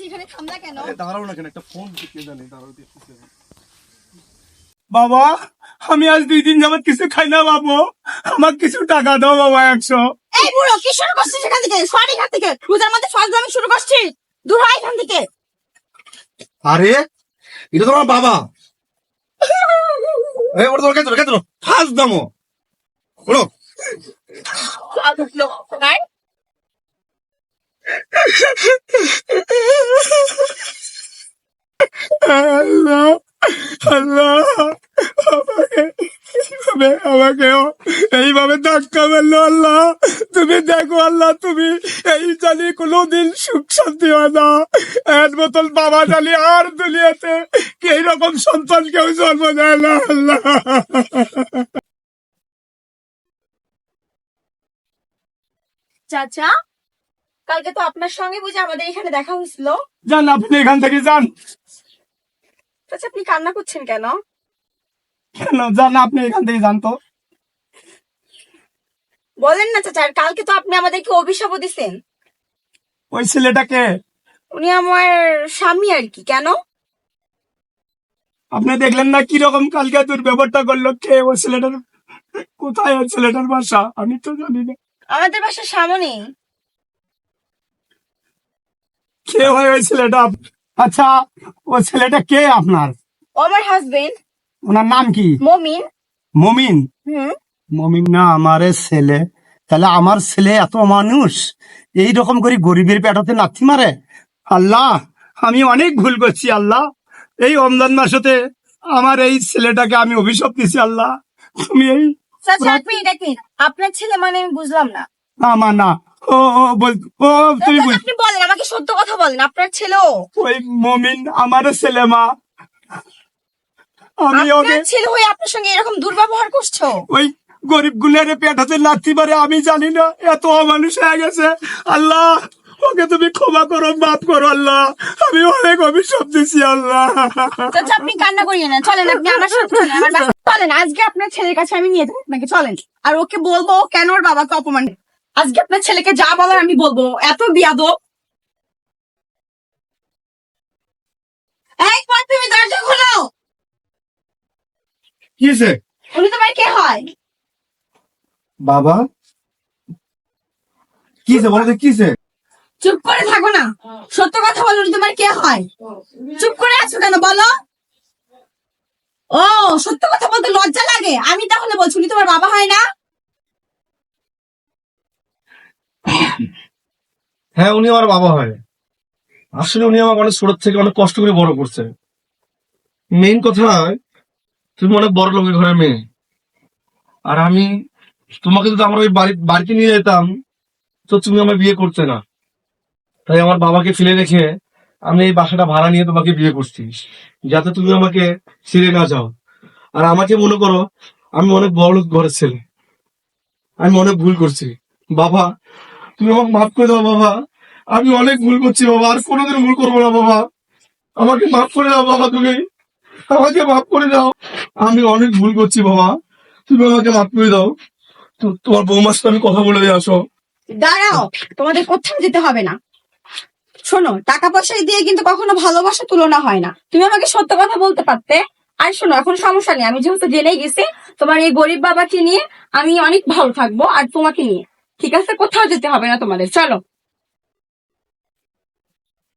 বলছি এখানে থামলা কেন? দাঁড়াও না কেন একটা ফোন কে জানি দাঁড়াও দেখতেছি বাবা আমি আজ দুই দিন যাবত কিছু খাই না বাবু। আমার কিছু টাকা দাও বাবা একশো। এই বুড়ো কি শুরু করছিস এখান থেকে? সর এখান থেকে। রোজার মধ্যে শুরু করছিস? দূর হয় এখান থেকে। আরে এটা তোমার বাবা। এই ওটা তোমার ফার্স্ট দামো। ওড়ো নাই? আল্লাহ আল্লাহ আমাকে আমাকে এইভাবে ধাক্কা মারলো আল্লাহ তুমি দেখো আল্লাহ তুমি এই জানি কোনোদিন সুখ শান্তি হয় না এর মতন বাবা জানি আর দুনিয়াতে এই রকম সন্তান কেউ জন্ম দেয় না আল্লাহ চাচা, কালকে তো আপনার সঙ্গে বুঝে আমাদের এখানে দেখা হয়েছিল। যান, আপনি এখান থেকে যান। চাচা আপনি কান্না করছেন কেন? কেন? যান আপনি এখান থেকে যান তো। বলেন না চাচা আর কালকে তো আপনি আমাদেরকে অভিশাপও দিছেন। ওই ছেলেটাকে উনি আমার স্বামী আর কি কেন? আপনি দেখলেন না কীরকম কালকে দুর্ব্যবহারটা করল? কে ওই ছেলেটার কোথায় ওই ছেলেটার বাসা? আমি তো জানি না। আমাদের বাসার সামনে কে হয় ওই ছেলেটা? আচ্ছা ও ছেলেটা কে আপনার? আমার হাজবেন্ড ওনার নাম কি? মমিন। মমিন? মমিন না আমার ছেলে। তাহলে আমার ছেলে এত মানুষ এই রকম করে গরিবের পেটাতে নাথি মারে? আল্লাহ আমি অনেক ভুল করছি আল্লাহ। এই রমজান মাসতে আমার এই ছেলেটাকে আমি অভিশাপ দিছি আল্লাহ। তুমি এই আপনার ছেলে মানে আমি বুঝলাম না। আমার না। ও ও বল ও তুমি আপনি বলেন আমাকে সত্য কথা বলেন আপনার ছেলেও ওই মমিন আমার ছেলে মা। আমি ওকে আপনার ছেলে হয়ে আপনার সঙ্গে এরকম দুর্ব্যবহার করছ? ওই গরিব গুনের পেটাতে নাচতে পারে আমি জানি না এত অমানুষ হয়ে গেছে। আল্লাহ ওকে তুমি ক্ষমা করো মাফ করো আল্লাহ। আমি অনেক অভিশাপ দিছি আল্লাহ। চাচা আপনি কান্না করিয়ে না চলেন আপনি আমার সাথে চলেন আমার বাসা- চলেন আজকে আপনার ছেলের কাছে আমি নিয়ে যাব আপনাকে চলেন। আর ওকে বলব ও কেন ওর বাবাকে অপমান করে। আজকে আপনার ছেলেকে যা বলার আমি বলব এত বিয়াদ এই তুমি? দরজা খোলো। কি হয়েছে? উনি তোমার কে হয়? বাবা? কি হয়েছে? বলো তো কি হয়েছে? চুপ করে থাকো না। সত্য কথা বলো উনি তোমার কে হয়? চুপ করে আছো কেন? বলো। ও সত্য কথা বলতে লজ্জা লাগে। আমি তাহলে বলছি উনি তোমার বাবা হয় না? হ্যাঁ উনি আমার বাবা হয়। আসলে উনি আমাকে অনেক ছোট থেকে অনেক কষ্ট করে বড় করছে। মেইন কথা, তুমি অনেক বড় লোকের ঘরে মেয়ে। আর আমি তোমাকে যদি আমার ওই বাড়ি, বাড়িতে নিয়ে যেতাম, তো তুমি আমার বিয়ে করতে না। তাই আমার বাবাকে ফেলে রেখে আমি এই বাসাটা ভাড়া নিয়ে তোমাকে বিয়ে করছি, যাতে তুমি আমাকে ছেড়ে না যাও। আর আমাকে মনে করো, আমি অনেক বড় লোক ঘরের ছেলে। আমি অনেক ভুল করছি। বাবা, তুমি আমাকে মাফ করে দাও বাবা। আমি অনেক ভুল করছি বাবা, আর কোনোদিন ভুল করব না বাবা। আমাকে মাফ করে দাও বাবা তুমি। আমাকে মাফ করে দাও। আমি অনেক ভুল করছি বাবা। তুমি আমাকে মাফ করে দাও। তোমার বৌমার সাথে আমি কথা বলে আসো। দাঁড়াও, তোমাদের কোথাও যেতে হবে না। শোনো টাকা পয়সা দিয়ে কিন্তু কখনো ভালোবাসা তুলনা হয় না। তুমি আমাকে সত্য কথা বলতে পারতে। আর শোনো, এখন সমস্যা নেই। আমি যেহেতু জেনে গেছি, তোমার এই গরিব বাবাকে নিয়ে আমি অনেক ভালো থাকব আর তোমাকে নিয়ে। ঠিক আছে? কোথাও যেতে হবে না তোমাদের। চলো।